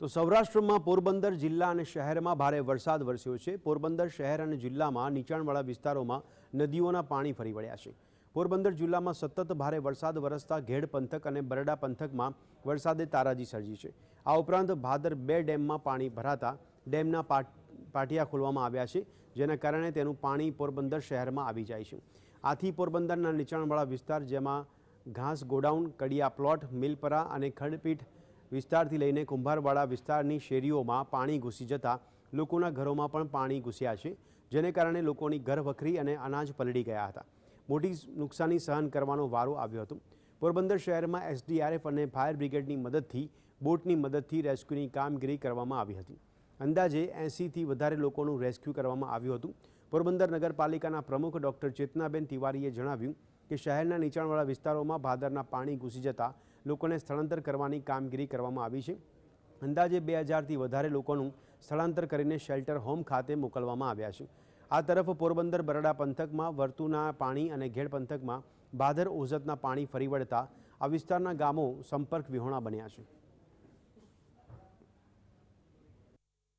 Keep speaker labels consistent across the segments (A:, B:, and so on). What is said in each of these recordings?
A: તો સૌરાષ્ટ્રમાં પોરબંદર જિલ્લા અને શહેરમાં ભારે વરસાદ વરસ્યો છે. પોરબંદર શહેર અને જિલ્લામાં નીચાણવાળા વિસ્તારોમાં નદીઓના પાણી ફરી વળ્યા છે. પોરબંદર જિલ્લામાં સતત ભારે વરસાદ વરસતા ઘેડ પંથક અને બરડા પંથકમાં વરસાદે તારાજી સર્જી છે. આ ઉપરાંત ભાદર બે ડેમમાં પાણી ભરાતા ડેમના પાટ, પાટિયા ખોલવામાં આવ્યા છે, જેના કારણે તેનું પાણી પોરબંદર શહેરમાં આવી જાય છે. આથી પોરબંદરના નીચાણવાળા વિસ્તાર જેમાં ઘાસ ગોડાઉન, કડિયા પ્લોટ, મિલપરા અને ખંડપીઠ વિસ્તારથી લઈને કુંભારવાડા વિસ્તારની શેરીઓમાં પાણી ઘૂસી જતાં લોકોના ઘરોમાં પણ પાણી ઘૂસ્યા છે, જેને કારણે લોકોની ઘર વખરી અને અનાજ પલળી ગયા હતા. મોટી નુકસાની સહન કરવાનો વારો આવ્યો હતો. પોરબંદર શહેરમાં એસડીઆરએફ અને ફાયર બ્રિગેડની મદદથી, બોટની મદદથી રેસ્ક્યુની કામગીરી કરવામાં આવી હતી. અંદાજે એંસીથી વધારે લોકોનું રેસ્ક્યુ કરવામાં આવ્યું હતું. પોરબંદર નગરપાલિકાના પ્રમુખ ડૉક્ટર ચેતનાબેન તિવારીએ જણાવ્યું કે શહેરના નીચાણવાળા વિસ્તારોમાં ભાદરના પાણી ઘૂસી જતાં લોકોને સ્થળાંતર કરવાની કામગીરી કરવામાં આવી છે. અંદાજે બે હજારથી વધારે લોકોનું સ્થળાંતર કરીને શેલ્ટર હોમ ખાતે મોકલવામાં આવ્યા છે. આ તરફ પોરબંદર બરડા પંથકમાં વર્તુના પાણી અને ઘેડ પંથકમાં ભાદર ઓઝતના પાણી ફરી વળતા આ વિસ્તારના ગામો સંપર્ક વિહોણા બન્યા છે.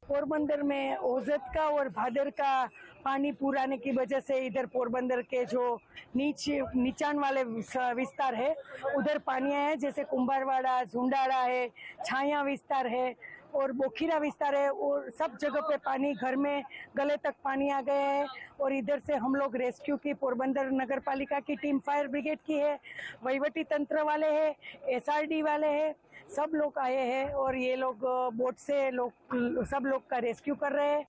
B: पोरबंदर में ओजत का और भादर का पानी पूरा आने की वजह से इधर पोरबंदर के जो नीचे नीचान वाले विस्तार है, उधर पानी है, जैसे कुंभारवाड़ा झुंडाड़ा है, छाया विस्तार है और बोखीरा विस्तार है और सब जगह पे पानी, घर में गले तक पानी आ गया है और इधर से हम लोग रेस्क्यू की पोरबंदर नगर पालिका की टीम फायर ब्रिगेड की है, वहीवटी तंत्र वाले हैं, एसआरडी वाले हैं सब लोग आए हैं और ये लोग अ, बोट से लोग सब लोग का रेस्क्यू कर रहे हैं